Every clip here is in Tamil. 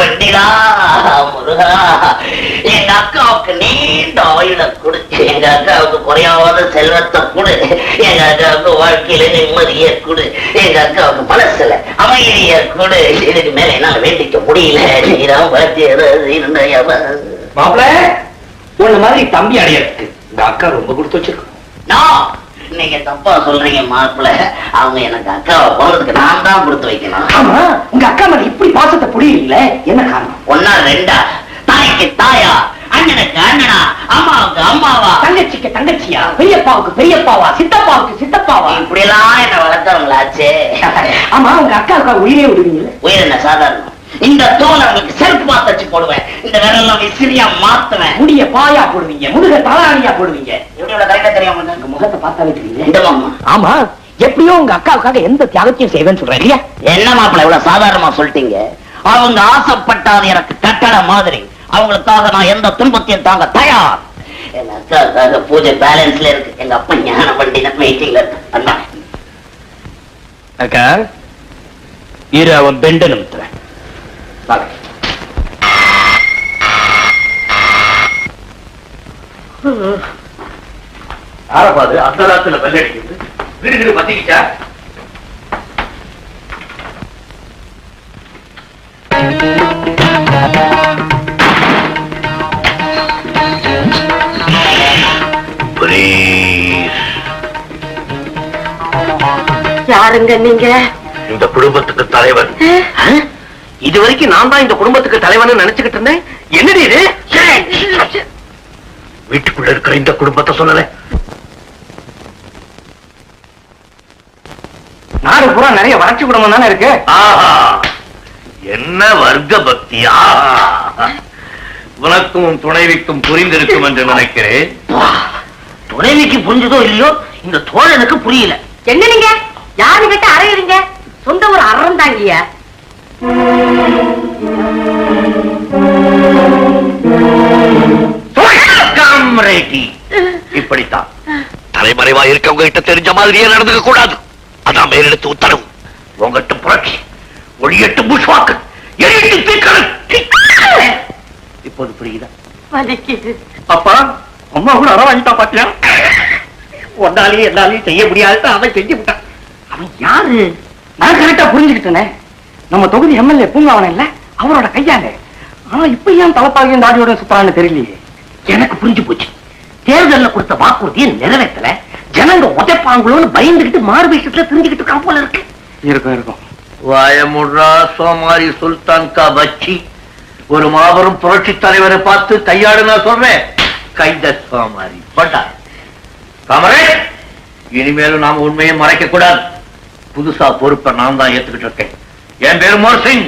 வண்டிடா முருகா. எங்க அக்காவுக்கு நீண்ட ஆயுள கொடு எங்க அக்காவுக்கு குறையாத செல்வத்தை கொடு. எங்க அக்காவுக்கு வாழ்க்கையில நிம்மதிய கொடு. எங்க அக்காவுக்கு மனசுல அமைதிய கொடு. இதுக்கு மேல என்னால வேண்டிக்க முடியல. நீதான் பாத்தியா மாப்பிள உன்ன மாதிரி தம்பி அடையறதுக்கு இந்த அக்கா ரொம்ப கொடுத்து வச்சிருக்கோம் நான் நீங்க தப்பா சொல்றீங்க மாப்பிள்ள அவங்க எனக்கு அக்காவை போறதுக்கு நான் தான் கொடுத்து வைக்கணும். ஆமா உங்க அக்கா மேல இப்படி பாசத்தை புரியுறீங்களே? என்ன காரணம்? ஒன்னா ரெண்டா? தாய்க்கு தாயா? அண்ணனுக்கு அண்ணனா? அம்மாவுக்கு அம்மாவா? தங்கச்சிக்கு தங்கச்சியா? பெரியப்பாவுக்கு பெரியப்பாவா? சித்தப்பாவுக்கு சித்தப்பாவா? இப்படி எல்லாம் என்ன வளர்த்தவங்களாச்சே. ஆமா உங்க அக்காவுக்கு உயிரே விடுவீங்கல்ல? உயிர் என்ன சாதாரணம்? இந்த தோலை உங்களுக்கு செருப்பு தச்சு போடுவேன். இந்த விரலாம் விசிறியா மாத்துவேன். முடிய பாயா போடுவீங்க முதுக தலாணியா போடுவீங்க எப்படி இவ்வளவு கரெக்டா தெரியாம உங்க முகத்தை பார்த்தாலே மாமா ஆமா. எப்படியோ உங்க அக்காவுக்காக எந்த தியாகத்தையும் செய்வேன்னு சொல்றேன் இல்லையா? என்ன மாப்பிள்ள இவ்வளவு சாதாரணமா சொல்லிட்டீங்க? அவங்க ஆசைப்பட்டாது எனக்கு கட்டளை மாதிரி. அவங்களுக்காக நான் எந்த துன்பத்தையும் தாங்க தயார். எங்க அக்காவுக்காக பூஜை பேலன்ஸ்ல இருக்கு. எங்க அப்பா ஞான பண்டின மீட்டிங்ல இருக்கு அண்ணா அக்கா இரு அவன் பெண்டு நிமித்துறேன். ஆரப்பாது வெள்ள அடிக்கிறது வீடு வீடு பத்திக்கிச்சா? யாருங்க நீங்க? இந்த குடும்பத்துக்கு தலைவன். இது வரைக்கும் நான் தான் இந்த குடும்பத்துக்கு தலைவன் நினைச்சுக்கிட்டு இருந்தேன். என்னடி இது? வீட்டுக்குள்ள இருக்கிற இந்த குடும்பத்தை சொல்லல. நாடு பூரா நிறைய வறட்சி குடும்பம் தானே இருக்கு? ஆஹா என்ன வர்க்க பக்தியா? உனக்கும் உன் துணைவிக்கும் புரிந்திருக்கும் என்று நினைக்கிறேன். துணைவிக்கு புரிஞ்சதோ இல்லையோ இந்த தோழனுக்கு புரியல. என்ன நீங்க? யாரு கிட்ட அறையுறீங்க? சொந்த ஒரு அறம் தாங்கிய. இப்படித்தான். தலைமறைவா இருக்கவங்க கிட்ட தெரிஞ்ச மாதிரியே நடந்துக்க கூடாது. அதான் மேலெடுத்து உத்தரவு. உங்ககிட்ட புரட்சி ஒளியட்டு புஷ்வாக்கு எரியட்டு தீக்கணு இப்போது புரியுதா? அப்பா அம்மா கூட அற வாங்கிட்டா பாத்தியா? ஒன்னாலையும் என்னாலையும் செய்ய முடியாது அவன் செஞ்சு விட்டான். அவன் யாரு? நான் கரெக்டா புரிஞ்சுக்கிட்டேனே. நம்ம தொகுதி எம்எல்ஏ பூங்காவனம் இல்ல? அவரோட கையால. ஆனா இப்ப ஏன் தலைப்பாகையும் தாடியோட சுத்தறான்னு தெரியலையே. எனக்கு புரிஞ்சு போச்சு. தேர்தல்ல கொடுத்த வாக்குறுதியை நிறைவேற்றல. ஜனங்க உதைப்பாங்களோன்னு பயந்துகிட்டு மாறு விஷயத்துல தெரிஞ்சுக்கிட்டு இருக்கான் போல இருக்கு. இருக்கும் இருக்கும். வாயமுடா சோமாரி சுல்தான் கா பச்சி. ஒரு மாபெரும் புரட்சி தலைவரை பார்த்து கையாடு நான் சொல்றேன். கைத சோமாரி பட்டா. காமரே இனிமேலும் நாம உண்மையை மறைக்க கூடாது. புதுசா பொறுப்பை நான் தான் ஏத்துக்கிட்டு இருக்கேன். என் பேரு மோர்சிங்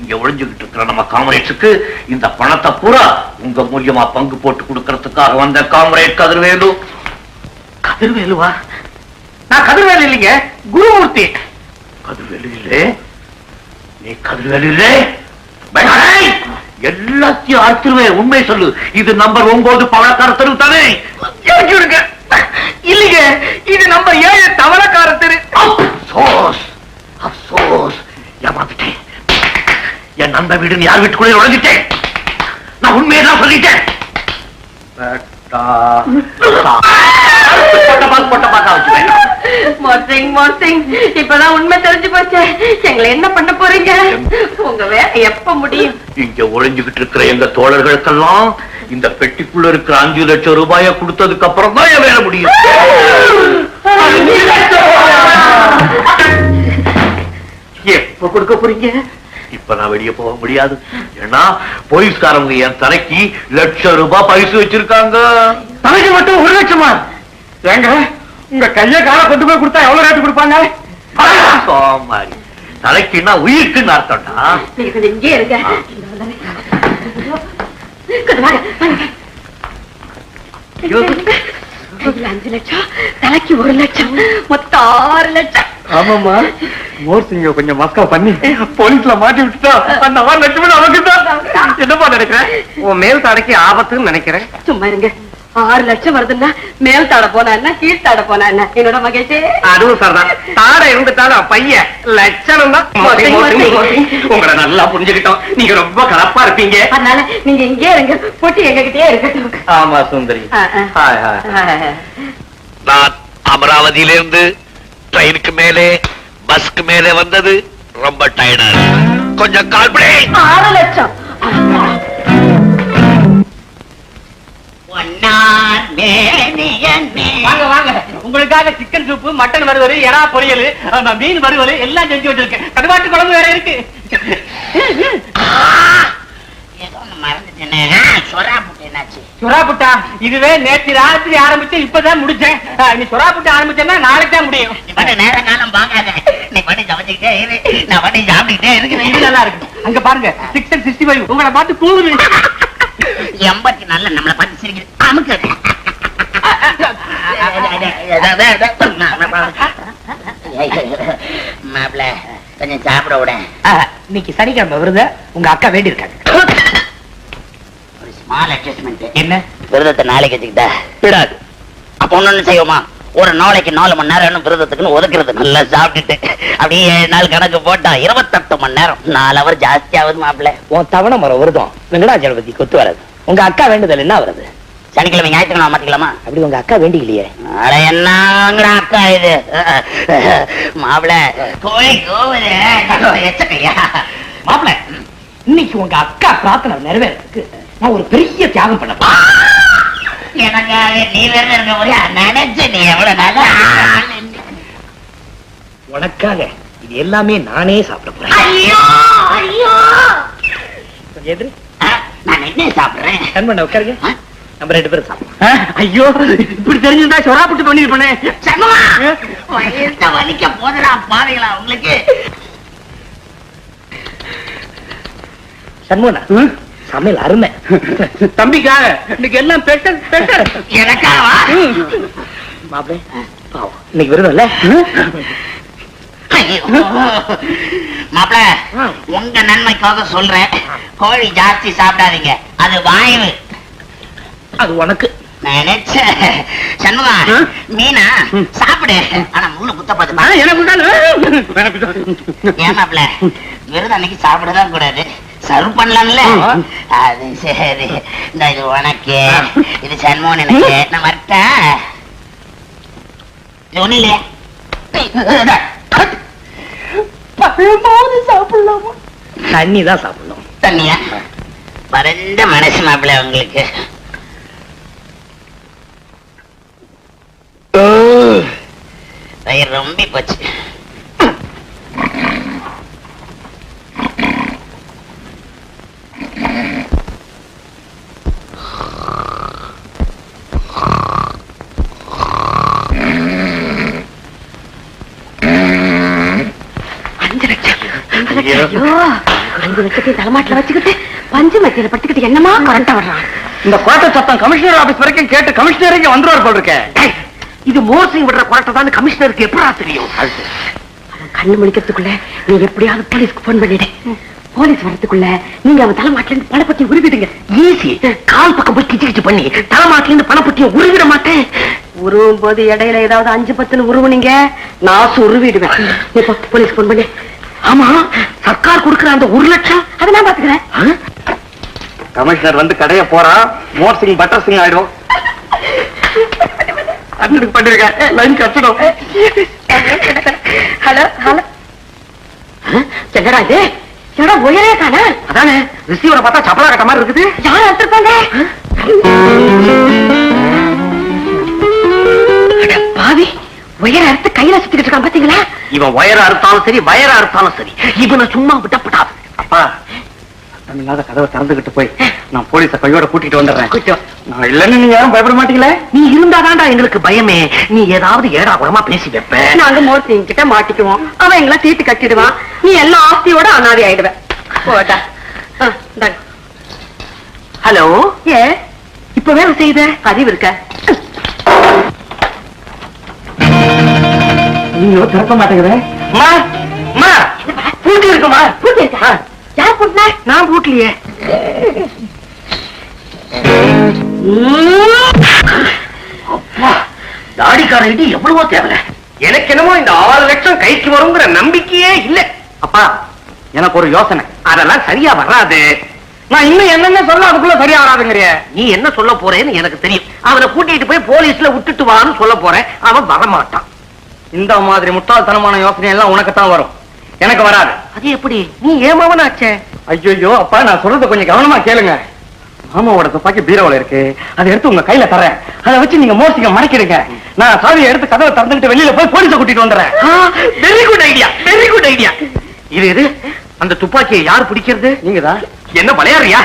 இங்க ஒழிஞ்சுக்கிட்டு இருக்கிற நம்ம காமரேட்ஸுக்கு இந்த பணத்தை பூரா உங்க மூலியமா பங்கு போட்டு கொடுக்கறதுக்காக வந்த காமரேட் கதிர்வேலு. கதிர்வேலுவா? நான் கதிர்வேலு இல்லைங்க குருமூர்த்தி. கதிர்வேலு இல்லே. நீ கதிர்வேலு இல்லே? எல்லாத்தையும் அறுத்துருவேன் உண்மை சொல்லு. இது நம்பர் ஒன்பது பவளக்கார தெரு தானே இல்லைங்க இது நம்ம ஏழு தவளக்கார தெரு அப்சோஸ் அப்சோஸ். ஏமாந்துட்டேன் என் நண்பன் வீடு யார் வீட்டுக்குள்ளே நுழைஞ்சிட்டேன்? நான் உண்மையை தான் சொல்லிட்டேன். பொட்ட பாக்கு பொட்ட பாக்கா வச்சுவேன் இப்பதான் உண்மை தெரிஞ்சு போச்சு. எங்களை என்ன பண்ண போறீங்க? உங்க வேலை எப்ப முடியும்? இங்க ஒளிஞ்சுகிட்டு இருக்கிற எங்க தோழர்களுக்கெல்லாம் இந்த பெட்டிக்குள்ள இருக்கிற அஞ்சு லட்சம் ரூபாய கொடுத்ததுக்கு அப்புறம் தான் என் வேலை முடியும். எப்ப கொடுக்க போறீங்க? இப்ப நான் வெளியே போக முடியாது. ஏன்னா போலீஸ்காரங்க என் தலைக்கு லட்சம் ரூபாய் பரிசு வச்சிருக்காங்க. தலைக்கு மட்டும் ஒரு லட்சமா? ஏங்க உங்க கைய கால கொண்டு போய் கொடுத்தா எவ்வளவு ரேட்டு கொடுப்பாங்க? சோமாரி. தலைக்குன்னா உயிருக்குன்னு அர்த்தம்டா. இங்கே. கையில அஞ்சு லட்சம். தலைக்கு ஒரு லட்சம். மொத்தம் ஆறு லட்சம். ஆமாமா மோர்சிங்க கொஞ்சம் மஸ்கா பண்ணி போலீஸ்ல மாட்டி விட்டுட்டா அந்த ஆறு லட்சம் நமக்கு தான். என்னப்பா நினைக்கிறேன் உன் மேல் தடைக்கு ஆபத்துன்னு நினைக்கிறேன். சும்மா இருங்க. ஆறு லட்சம் வருதுன்னா மேல் தாட போனா என்ன கீழ் தாட போனா என்ன? என்னோட மகேஷே. அதுவும் சரிதான். தாட இருந்துட்டாலும் பையன் லட்சணம் தான். உங்களை நல்லா புரிஞ்சுக்கிட்டோம். நீங்க ரொம்ப கலப்பா இருப்பீங்க. அதனால நீங்க இங்கே இருங்க. போட்டி எங்ககிட்டயே இருக்கட்டும். ஆமா சுந்தரி. நான் அமராவதியிலிருந்து ட்ரெயினுக்கு மேலே பஸ்க்கு மேலே வந்தது ரொம்ப டயர்டா கொஞ்சம் கால் ஆறு லட்சம். வாங்க வாங்க. உங்களுக்காக சிக்கன் சூப்பு மட்டன் வறுவல் எறா பொரியல் மீன் வறுவல் எல்லாம் செஞ்சு வச்சிருக்கேன். கருவாட்டு குழம்பு வேற இருக்கு. ஏதோ ஒண்ணு மறந்துட்டேனே. சொரா புட்டு என்னாச்சு? சுறா புட்டா இதுவே நேற்று ராத்திரி ஆரம்பிச்சு இப்பதான் முடிச்சேன். நீ சுறா புட்டு ஆரம்பிச்சேன்னா நாளைக்கு தான் முடியும். நேர காலம் பார்க்காத. நீ பாட்டு சமைச்சுக்கிட்டே இரு. நான் பாட்டு சாப்பிட்டுக்கிட்டே இது இருக்கிறேன். நல்லா இருக்கு. அங்க பாருங்க சிக்ஸ் சிக்ஸ்டி ஃபைவ் உங்களை பார்த்து கூடுது எண்பத்தி நாலுல நம்மளை பார்த்து அமுக்கு மாப்பிள்ள கொஞ்சம் சாப்பிட விட. இன்னைக்கு சனிக்கிழமை விருத உங்க அக்கா வேண்டி இருக்காங்க. ஒரு ஸ்மால் அட்ஜஸ்ட்மெண்ட் என்ன? விரதத்தை நாளைக்கு வச்சுக்கிட்டா. விடாது. அப்ப ஒண்ணு செய்வோமா? ஒரு நாளைக்கு நாலு மணி நேரம் விரதத்துக்குன்னு ஒதுக்குறது. நல்லா சாப்பிட்டுட்டு அப்படியே நாள் கணக்கு போட்டா இருபத்தெட்டு மணி நேரம். நாலு அவர் ஜாஸ்தி ஆகுது மாப்பிள்ள. உன் தவணை மரம் விரதம். வெங்கடாச்சலபதி கொத்து வராது. உங்க அக்கா வேண்டுதல் என்ன வருது? சனிக்கிழமை ஞாயிற்றுக்கிழமை மாத்திக்கலாமா? அப்படி உங்க அக்கா வேண்டிக்கலையே. அட என்னங்கடா அக்கா இது? மாப்பிள கோழி கோவுது. எச்சக்கையா. மாப்பிள இன்னைக்கு உங்க அக்கா பிரார்த்தனை நிறைவேறதுக்கு நான் ஒரு பெரிய தியாகம் பண்ண போறேன். எனக்காக நீ வேற இருக்க முடியா நினைச்சு நீ எவ்வளவு நல்லா உனக்காக இது எல்லாமே நானே சாப்பிட போறேன். ஐயோ ஐயோ. கொஞ்சம் எதிரு ஆ, நான் என்ன சாப்பிடுறேன்? கண் பண்ண உட்காருங்க? நம்ம ரெண்டு பேரும் சாப்பிடுவோம் ஐயோ இப்படி தெரிஞ்சிருந்தா சொரா புட்டு பண்ணிருப்பேனே. சண்முகா, வயித்த வலிக்க போதுடா பாருங்களா உங்களுக்கு. சண்முகனா? சமையல் அருமை. தம்பிக்காக இன்னைக்கு எல்லாம் ஸ்பெஷல் ஸ்பெஷல் எனக்காவா? மாப்பிள பாவம். இன்னைக்கு விருதம் இல்ல ஐயோ. மாப்பிள உங்க நன்மைக்காக சொல்றேன். கோழி ஜாஸ்தி சாப்பிடாதீங்க. அது வாய்வு. அது உனக்கு. நினைச்சேன் சண்முகா? மீனா சாப்பிடு. ஆனா முள்ளு குத்த பார்த்து உண்டானு. ஏமாப்ல விருது அன்னைக்கு சாப்பிடதான் கூடாது. சர்வ் பண்ணலாம்ல. அது சரி. இந்த இது உனக்கு இது சண்முகன் எனக்கு. நான் வரட்டேன் இது ஒண்ணு இல்லையா. தண்ணி தான் சாப்பிடணும். தண்ணியா? பரந்த மனசு மாப்பிள்ள உங்களுக்கு ரொம்ப போச்சு அஞ்சு லட்சம் அஞ்சு லட்சம் ஐயோ அஞ்சு லட்சத்தையும் தலைமாட்டில வச்சுக்கிட்டு பஞ்சு மத்தியில படுத்துக்கிட்டு என்னமா கரண்ட வர்றான்? இந்த கோட்டை சத்தம் கமிஷனர் ஆபீஸ் வரைக்கும் கேட்டு கமிஷனர் இங்க வந்துருவார் போல் இருக்கேன் இது மோசிங் விடுற கோட்டை தான் கமிஷனருக்கு எப்படா தெரியும்? கண்ணு முழிக்கிறதுக்குள்ள நீ எப்படியாவது போலீஸ்க்கு போன் பண்ணிடு. போலீஸ் வரதுக்குள்ள நீங்க அவன் தலைமாட்டில இருந்து பணப்பத்தி உருவிடுங்க. ஈஸி கால் பக்கம் போய் கிச்சு கிச்சு பண்ணி தலைமாட்டில இருந்து பணப்பட்டியை உருவிட மாட்டேன். உருவும் போது இடையில ஏதாவது அஞ்சு பத்துன்னு உருவுனீங்க நான் உருவிடுவேன் போலீஸ் போன் பண்ணி. ஆமா சர்க்கார் கொடுக்கிற அந்த ஒரு லட்சம்? அதை நான் பாத்துக்கிறேன் கமிஷனர் வந்து கடைய போறான் மோர் சிங் பட்டர் சிங் ஆயிடும். அட்டனுக்கு பண்ணிருக்கேன். லைன் கட்டணும். Hello hello. என்னடா இது? என்னடா உயரே காணா? அதானே ரிசீவரை பார்த்தா சப்பலா கட்ட மாதிரி இருக்குது. யார் எடுத்திருப்பாங்க அட பாவி உயர அறுத்து கையில சுத்திக்கிட்டு இருக்கான் பாத்தீங்களா? இவன் வயரா அறுத்தாலும் சரி வயரா அறுத்தாலும் சரி. இவனை சும்மா விட்டப்படாது அப்பா சத்தம் இல்லாத கதவை திறந்துகிட்டு போய் நான் போலீஸ கையோட கூட்டிட்டு வந்துடுறேன். நான் இல்லன்னு நீங்க யாரும் பயப்பட மாட்டீங்களே? நீ இருந்தாதான்டா எங்களுக்கு பயமே. நீ ஏதாவது ஏடா குறமா பேசி வைப்ப. நாங்க மோர்த்தி கிட்ட மாட்டிக்குவோம். அவன் எங்களை தீட்டு கட்டிடுவான். நீ எல்லா ஆஸ்தியோட அனாதை ஆயிடுவ. போடா. ஆ, இந்தாங்க. ஹலோ? ஏ? இப்ப வேலை செய்த அறிவு இருக்க? நீங்க திறக்க மாட்டேங்கிற. மா மா. பூட்டி இருக்குமா பூட்டி இருக்கா? யார் பூட்டினா? நான் பூட்டலையே. அப்பா தாடிக்கார எவ்வளவோ தேவை எனக்கு என்னமோ இந்த ஆறு லட்சம் கைக்கு வருங்கிற நம்பிக்கையே இல்ல. அப்பா எனக்கு ஒரு யோசனை. அதெல்லாம் சரியா வராது. நான் இன்னும் என்னென்ன சொல்ல அதுக்குள்ள சரியா வராதுங்கிறிய நீ என்ன சொல்ல போறேன்னு எனக்கு தெரியும். அவனை கூட்டிட்டு போய் போலீஸ்ல விட்டுட்டு வான்னு சொல்ல போறேன். அவன் வரமாட்டான். இந்த மாதிரி முட்டாள்தனமான யோசனை எல்லாம் உனக்கு தான் வரும். எனக்கு வராது. அது எப்படி? நீ ஏமாவனாச்சே? ஐயோ அப்பா நான் சொல்றத கொஞ்சம் கவனமா கேளுங்க. மாமாவோட துப்பாக்கி பீரோல இருக்கு. அதை எடுத்து உங்க கையில தரேன் அதை வச்சு நீங்க மோசிக்க மறைக்கிறீங்க நான் சாவியை எடுத்து கதவை திறந்துட்டு வெளியில போய் போலீஸ கூட்டிட்டு வந்துடுறேன். Very good idea very good idea இது இது அந்த துப்பாக்கியை யார் பிடிக்கிறது? நீங்க தான் என்ன விளையாடுறியா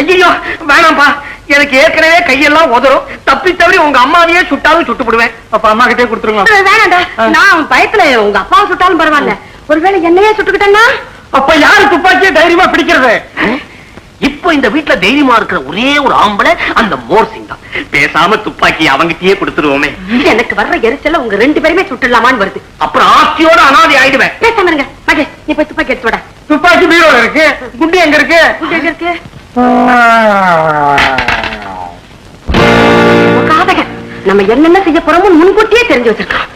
ஐயோ வேணாம்பா எனக்கு ஏற்கனவே கையெல்லாம் உதறும். தப்பி தவறி உங்க அம்மாவையே சுட்டாலும் சுட்டு போடுவேன் அப்ப அம்மா கிட்டே கொடுத்துருங்க வேணாண்டா நான் பயத்துல உங்க அப்பாவை சுட்டாலும் பரவாயில்ல. ஒருவேளை என்னையே சுட்டுக்கிட்டேன்னா? அப்ப யாரு துப்பாக்கியை தைரியமா பிடிக்கிறது? இப்போ இந்த வீட்டுல தைரியமா இருக்கிற ஒரே ஒரு ஆம்பளை அந்த மோர் சிங் தான். பேசாம துப்பாக்கி அவங்கிட்டயே கொடுத்துருவோமே. எனக்கு வர்ற எரிச்சல உங்க ரெண்டு பேருமே சுட்டுடலாமான்னு வருது. அப்புறம் ஆஸ்தியோட அனாதை ஆயிடுவேன். பேசாம இருங்க. மகேஷ் நீ போய் துப்பாக்கி எடுத்து விட. துப்பாக்கி பீரோல இருக்கு. குண்டு எங்க இருக்கு? எங்க இருக்கு? நம்ம என்னென்ன செய்ய போறோமோ முன்கூட்டியே தெரிஞ்சு வச்சிருக்கோம்.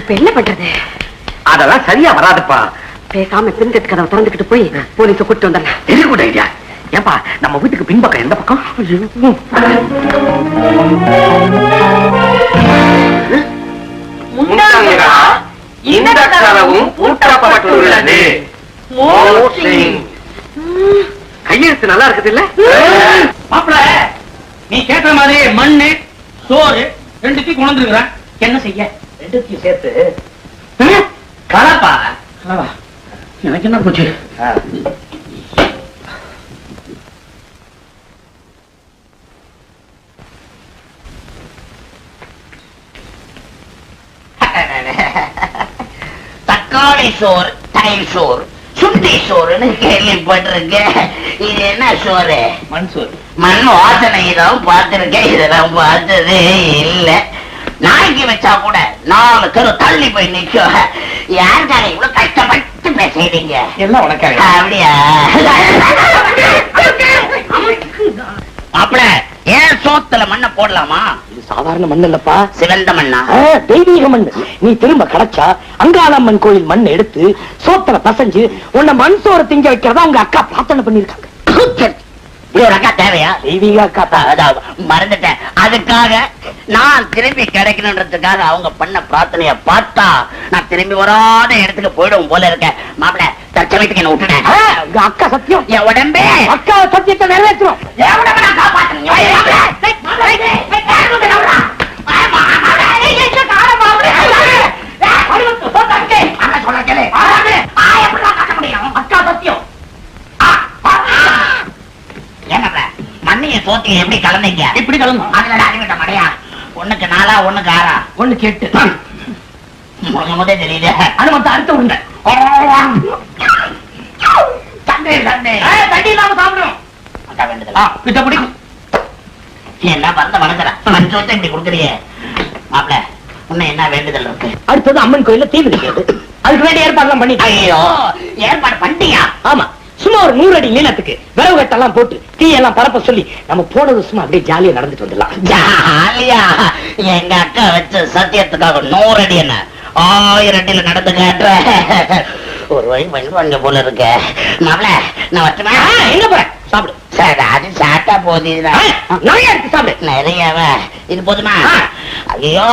இப்ப என்ன பண்றது? அதெல்லாம் சரியா வராதுப்பா. பேசாம பின்கட்டு கதவை திறந்துக்கிட்டு போய் போலீஸ கூட்டு வந்துடலாம். வெரி குட் ஐடியா ஏன்பா நம்ம வீட்டுக்கு பின்பக்கம் எந்த பக்கம்? இந்த கதவும் பூட்டப்பட்டுள்ளது. கையெழுத்து நல்லா இருக்குது இல்ல மாப்பிள நீ கேட்ட மாதிரி மண்ணு சோறு ரெண்டுத்தையும் கொண்டு வந்துருக்கிறேன். என்ன செய்ய? ரெண்டுத்தையும் சேர்த்து. கலப்பா. எனக்கு என்ன போச்சு? தக்காளி சோறு தயிர் சோறு சுண்டி சோறுன்னு கேள்விப்பட்டிருக்கேன். இது என்ன சோறு? மண் சோறு. மண் வாசனை தான் பார்த்திருக்கேன். இதெல்லாம் பார்த்ததே இல்ல. நாய்க்கு வச்சா கூட நாலு தெரு தள்ளி போய் நிக்கும் யாருக்காக இவ்வளவு கஷ்டப்பட்டு பேசுறீங்க? எல்லாம் உனக்காக? அப்படியா? ஏன் சோத்துல மண்ணை போடலாமா? சாதாரண மண் இல்லப்பா சிவந்த மண்ணா? தெய்வீக மண். நீ திரும்ப கிடைச்சா அங்காளம்மன் கோயில் மண் எடுத்து சோத்தனை பசஞ்சு உன்னை மண் சோறு திங்க வைக்கிறதா உங்க அக்கா பிரார்த்தனை பண்ணிருக்காங்க ஒரு அக்கா தேவையா? தெய்வீக அக்கா தான் அதான் மறந்துட்டேன். அதுக்காக நான் திரும்பி கிடைக்கணுன்றதுக்காக அவங்க பண்ண பிரார்த்தனைய பார்த்தா நான் திரும்பி வராத இடத்துக்கு போயிடும் போல இருக்கேன். மாப்பிள தற்சமயத்துக்கு என்ன விட்டுட்டேன். அக்கா சத்தியம். என் உடம்பே. அக்கா சத்தியத்தை நிறைவேற்றும் என் உடம்பை நான் காப்பாத்தணும். ஏய், மாப்பிள, ஏய், மாப்பிள, ஏய், ஏய், ஏய், யாரு வந்து நம்புறா? ஆமா, மாப்பிள, ஏய், ஏய், ஏய், காலை மாப்பிள, ஏய், ஏய், ஏய், அடிவத்து, சொந்த இருக்கே. மாப்பிள, சொல்ல கேளு. ஆ, மாப்பிள, ஆ, எப்படிடா காட்ட முடியும்? அக்கா சத்தியம். ஆ, ஆ, ஆ. ஏன் மாப்பிள, மண்ணையும் சோத்தையும் எப்படி கலந்தீங்க? இப்படி கலந்து அதுல அடிவிட்ட மடையா? ஒண்ணுக்கு நாலா ஒண்ணுக்கு ஆறா? ஒண்ணு கேட்டு. முத முத தெரியுது அது மட்டும் அடுத்த உருண்டை சண்டை சண்டை தண்ணி இல்லாம சாப்பிடும் கிட்ட பிடிக்கும். என்ன பறந்த சோத்தை இப்படி கொடுக்குறியே? மாப்பிள உன்ன என்ன வேண்டுதல் இருக்கு? அடுத்தது அம்மன் கோயில்ல தீ அதுக்கு வேண்டிய ஏற்பாடுலாம் பண்ணி ஏற்பாடு பண்ணிட்டியா? ஆமா. சும்மா ஒரு நூறு அடி நீளத்துக்கு விறகு கட்டெல்லாம் போட்டு தீ எல்லாம் பரப்ப சொல்லி நம்ம போனது சும்மா அப்படியே ஜாலியா நடந்துட்டு வந்துடலாம். ஜாலியா எங்க அக்கா வச்ச சத்தியத்துக்காக நூறு அடி என்ன? ஆயிரம் அடியில நடந்து காட்டுற ஒரு வழி பண்ணுவாங்க போல இருக்க. மாப்பிள நான் வச்சுமா எங்க போற? சாப்பிடு. சரி அது சாப்பிட்டா போதும். நிறைய இருக்கு சாப்பிடு. நிறையவா? இது போதுமா? ஐயோ.